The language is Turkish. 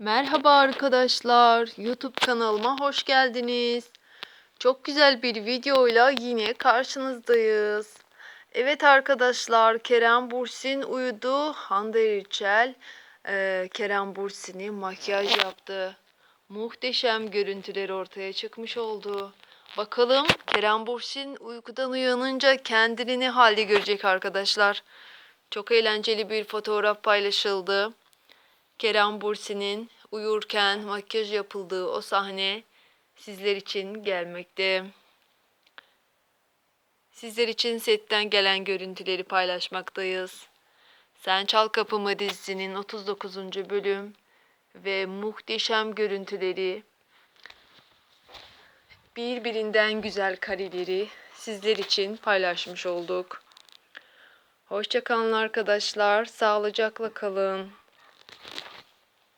Merhaba arkadaşlar. YouTube kanalıma hoş geldiniz. Çok güzel bir videoyla yine karşınızdayız. Evet arkadaşlar, Kerem Bursin uyudu. Hande Erçel e, Kerem Bursin'i makyaj yaptı. Muhteşem görüntüler ortaya çıkmış oldu. Bakalım Kerem Bursin uykudan uyanınca kendini halde görecek arkadaşlar. Çok eğlenceli bir fotoğraf paylaşıldı. Kerem Bursi'nin uyurken makyaj yapıldığı o sahne sizler için gelmekte. Sizler için setten gelen görüntüleri paylaşmaktayız. Sen Çal Kapımı dizisinin 39. bölüm ve muhteşem görüntüleri, birbirinden güzel kareleri sizler için paylaşmış olduk. Hoşçakalın arkadaşlar, sağlıcakla kalın.